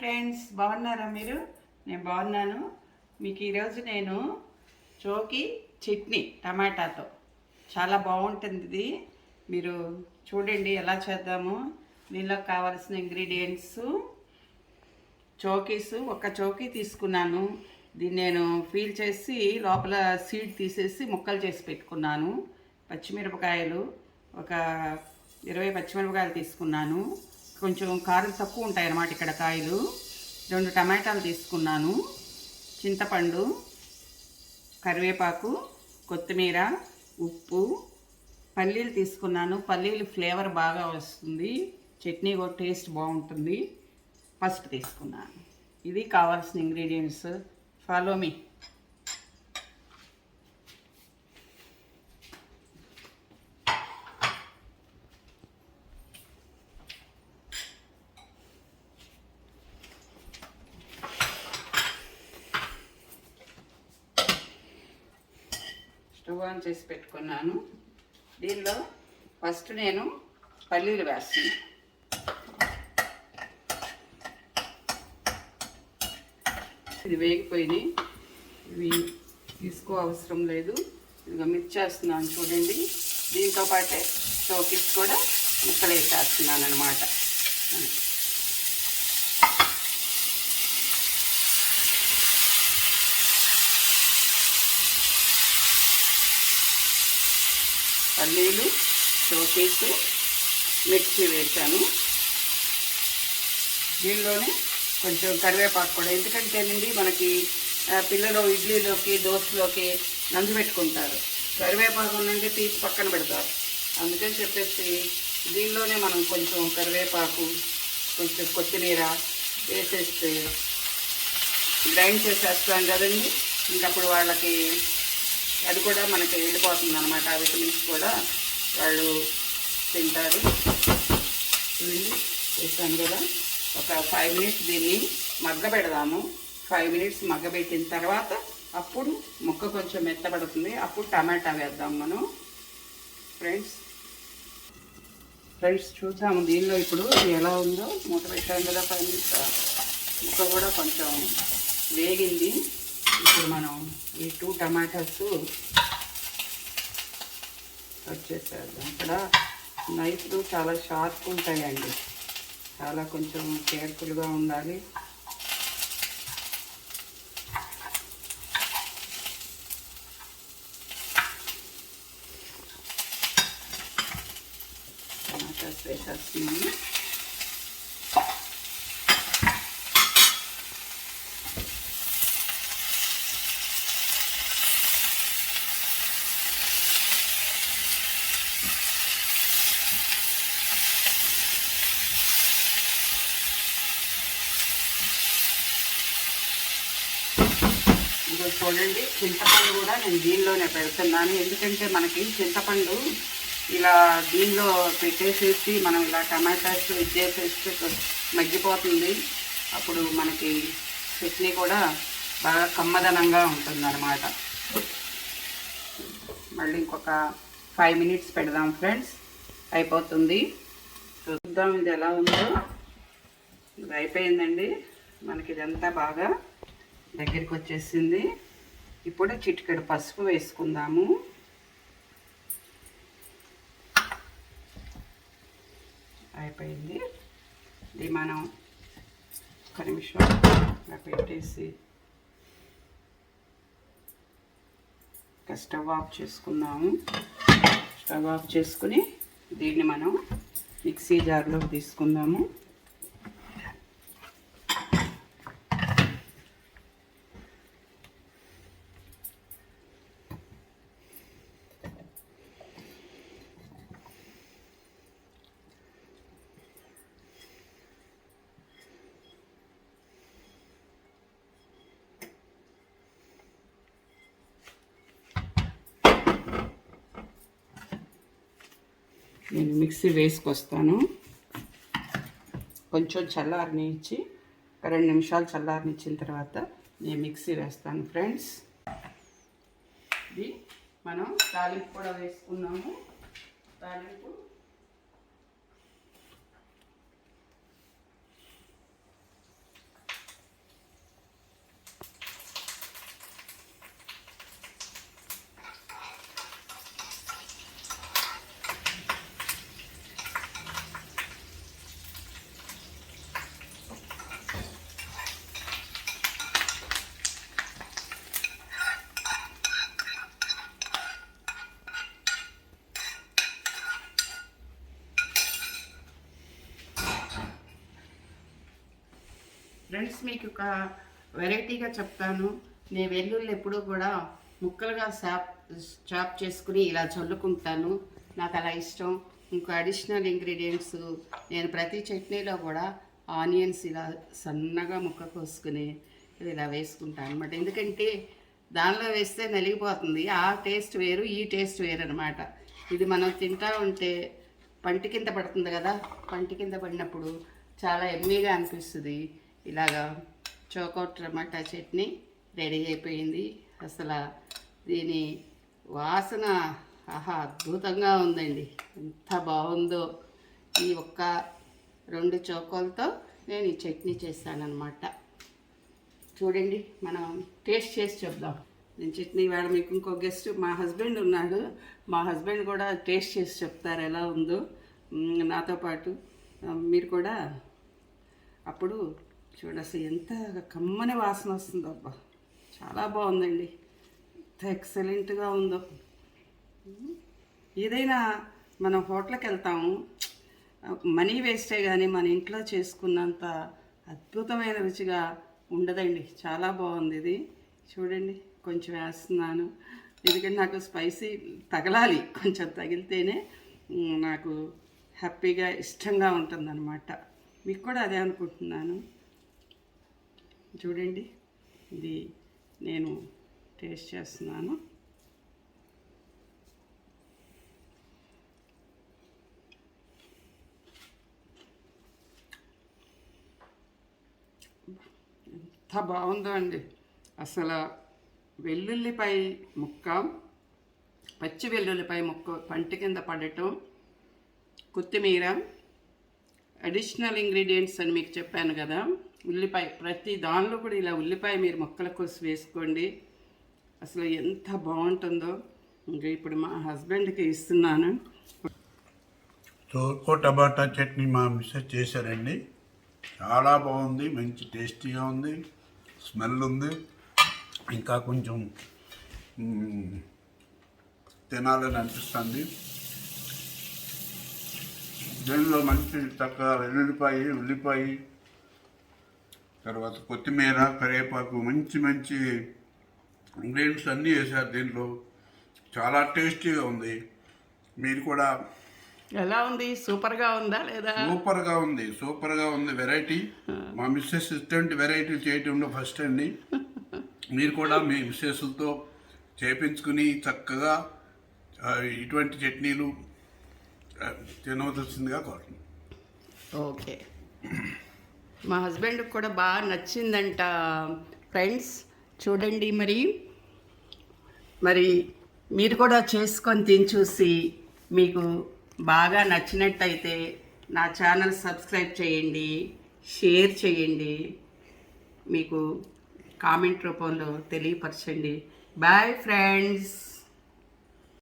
Friends బాగున్నారా మీరు? నేను బాగున్నాను. మీకు ఈరోజు నేను చోకి చట్నీ టమాటాతో. చాలా బాగుంటుంది. ఇది మీరు చూడండి ఎలా చేద్దాము. దీనిలో కావాల్సిన ఇంగ్రీడియంట్స్ చోకీస్ ఒక చోకీ తీసుకున్నాను. దీన్ని నేను ఫీల్ చేసి లోపల సీడ్ తీసేసి ముక్కలు చేసి పెట్టుకున్నాను. పచ్చిమిరపకాయలు ఒక ఇరవై పచ్చిమిరపకాయలు తీసుకున్నాను. కొంచెం కారం తక్కువ ఉంటాయి అన్నమాట ఇక్కడ కాయలు. రెండు టమాటాలు తీసుకున్నాను. చింతపండు కరివేపాకు కొత్తిమీర ఉప్పు. పల్లీలు తీసుకున్నాను. పల్లీలు ఫ్లేవర్ బాగా వస్తుంది. చట్నీ కూడా టేస్ట్ బాగుంటుంది. పసుపు తీసుకున్నాను. ఇది కావాల్సిన ingredients. Follow me. Stove on చేసి పెట్టుకున్నాను. దీనిలో ఫస్ట్ నేను పల్లీలు వేస్తున్నాను. ఇది వేగిపోయినాయి ఇవి తీసుకో అవసరం లేదు. ఇదిగో మిర్చేస్తున్నాను చూడండి. దీంతో పాటే చౌకీస్ కూడా ముక్కలు వేసేస్తున్నాను అనమాట పల్లీలు షోకేసు మిర్చి వేసాను దీనిలోనే కొంచెం కరివేపాకు కూడా. ఎందుకంటేనండి మనకి పిల్లలు ఇడ్లీలోకి దోశలోకి నంజు పెట్టుకుంటారు. కరివేపాకు నుండి తీసి పక్కన పెడతారు. అందుకని చెప్పేసి దీనిలోనే మనం కొంచెం కరివేపాకు కొంచెం కొత్తిమీర వేసేస్తే గ్రైండ్ చేసేస్తాం కదండి. ఇంకప్పుడు వాళ్ళకి అది కూడా మనకి వెళ్ళిపోతుంది అనమాట ఆ విటమిన్స్ కూడా వాళ్ళు తింటారు. చూడండి వేసాను కదా. ఒక ఫైవ్ మినిట్స్ దీన్ని మగ్గబెడదాము. ఫైవ్ మినిట్స్ మగ్గబెట్టిన తర్వాత అప్పుడు ముక్క కొంచెం మెత్తబడుతుంది. అప్పుడు టమాటా వేద్దాం మనం. ఫ్రెండ్స్ ఫ్రెండ్స్ చూద్దాము దీనిలో ఇప్పుడు ఎలా ఉందో. మూత పెట్టాం కదా ఫైవ్ మినిట్స్ ముక్క కూడా కొంచెం వేగింది. ఇప్పుడు మనం ఈ టూ టమాటాస్ కట్ చేసేద్దాం. ఇక్కడ నైఫ్లు చాలా షార్ప్ ఉంటాయండి. చాలా కొంచెం కేర్ఫుల్గా ఉండాలి. టమాటాస్ వేసేస్తున్నాము చూడండి చింతపండు కూడా నేను దీనిలోనే పెడుతున్నాను. ఎందుకంటే మనకి చింతపండు ఇలా దీనిలో పెట్టేసేసి మనం ఇలా టమాటాస్ ఇచ్చేసేస్తే మగ్గిపోతుంది. అప్పుడు మనకి చట్నీ కూడా బాగా కమ్మదనంగా ఉంటుందన్నమాట. మళ్ళీ ఇంకొక ఫైవ్ మినిట్స్ పెడదాం ఫ్రెండ్స్ అయిపోతుంది. చూద్దాం ఇది ఎలా ఉందో. ఇది అయిపోయిందండి. మనకి ఇదంతా బాగా దగ్గరికి వచ్చేసింది. ఇప్పుడు చిటికెడు పసుపు వేసుకుందాము. అయిపోయింది. ఇది మనం ఒక నిమిషం ఇలా పెట్టేసి స్టవ్ ఆఫ్ చేసుకుందాము. స్టవ్ ఆఫ్ చేసుకుని దీన్ని మనం మిక్సీ జార్లోకి తీసుకుందాము. నేను మిక్సీ వేసుకొస్తాను. కొంచెం చల్లారనిచ్చి ఒక రెండు నిమిషాలు చల్లారనిచ్చిన తర్వాత నేను మిక్సీ వేస్తాను ఫ్రెండ్స్. ఇది మనం తాలింపు కూడా వేసుకున్నాము. తాలింపు ఫ్రెండ్స్ మీకు ఒక వెరైటీగా చెప్తాను. నేను వెల్లుల్లి ఎప్పుడూ కూడా ముక్కలుగా చాప్ చాప్ చేసుకుని ఇలా చల్లుకుంటాను. నాకు అలా ఇష్టం. ఇంకో అడిషనల్ ఇంగ్రీడియంట్స్ నేను ప్రతి చట్నీలో కూడా ఆనియన్స్ ఇలా సన్నగా ముక్క కోసుకుని ఇలా వేసుకుంటాను అనమాట ఎందుకంటే దానిలో వేస్తే నలిగిపోతుంది. ఆ టేస్ట్ వేరు ఈ టేస్ట్ వేరు అనమాట ఇది మనం తింటా ఉంటే పంటి కింద పడుతుంది కదా. పంటి కింద పడినప్పుడు చాలా ఎమ్మీగా అనిపిస్తుంది. ఇలాగా చోకౌట్ టమాటా చట్నీ రెడీ అయిపోయింది. అసలు దీని వాసన ఆహా అద్భుతంగా ఉందండి. ఎంత బాగుందో. ఈ ఒక్క రెండు చోకోలతో నేను ఈ చట్నీ చేస్తానన్నమాట. చూడండి మనం టేస్ట్ చేసి చెప్దాం. నేను చట్నీ వేడ మీకు ఇంకో గెస్ట్ మా హస్బెండ్ ఉన్నాడు. మా హస్బెండ్ కూడా టేస్ట్ చేసి చెప్తారు ఎలా ఉందో. నాతో పాటు మీరు కూడా అప్పుడు చూడసి ఎంత కమ్మని వాసన వస్తుందో అబ్బా. చాలా బాగుందండి. ఎంత ఎక్సలెంట్గా ఉందో. ఏదైనా మనం హోటల్కి వెళ్తాము మనీ వేస్టే కానీ మన ఇంట్లో చేసుకున్నంత అద్భుతమైన రుచిగా ఉండదండి. చాలా బాగుంది ఇది. చూడండి కొంచెం వేస్తున్నాను. ఎందుకంటే నాకు స్పైసీ తగలాలి. కొంచెం తగిలితేనే నాకు హ్యాపీగా ఇష్టంగా ఉంటుందన్నమాట. మీకు కూడా అదే అనుకుంటున్నాను. చూడండి. ఇది నేను టేస్ట్ చేస్తున్నాను. ఎంత బాగుందో అండి. అసలు వెల్లుల్లిపై ముక్క పచ్చి వెల్లుల్లిపై ముక్క పంట కింద పడటం కొత్తిమీర అడిషనల్ ఇంగ్రీడియంట్స్ అని మీకు చెప్పాను కదా. ఉల్లిపాయ ప్రతి దానిలో కూడా ఇలా ఉల్లిపాయ మీరు మొక్కల కోసి వేసుకోండి. అసలు ఎంత బాగుంటుందో. ఇంకా ఇప్పుడు మా హస్బెండ్కి ఇస్తున్నాను. చోకో టమాటా చట్నీ మా మిస్సెస్ చేశారండి. చాలా బాగుంది మంచి టేస్టీగా ఉంది స్మెల్ ఉంది. ఇంకా కొంచెం తినాలని అనిపిస్తుంది. దీనిలో మంచి చక్కగా వెల్లుల్లిపాయ ఉల్లిపాయ తర్వాత కొత్తిమీర కరివేపాకు మంచి మంచి ఇంగ్రీడియంట్స్ అన్నీ వేశారు దీంట్లో. చాలా టేస్టీగా ఉంది. మీరు కూడా ఎలా ఉంది? సూపర్గా ఉందా లేదా? సూపర్గా ఉంది. సూపర్గా ఉంది వెరైటీ మా మిస్సెస్ ఇటువంటి వెరైటీ చేయటంలో ఫస్ట్ అండి. మీరు కూడా మీ మిస్సెస్లతో చేపించుకుని చక్కగా ఇటువంటి చట్నీలు తినవలసిందిగా కోరుతున్నాను ఓకే. మా హస్బెండ్కి కూడా బాగా నచ్చిందంట ఫ్రెండ్స్. చూడండి మరి. మరి మీరు కూడా చేసుకొని తిని చూసి మీకు బాగా నచ్చినట్టయితే నా ఛానల్ సబ్స్క్రైబ్ చేయండి షేర్ చేయండి. మీకు కామెంట్ రూపంలో తెలియపరచండి. Bye friends.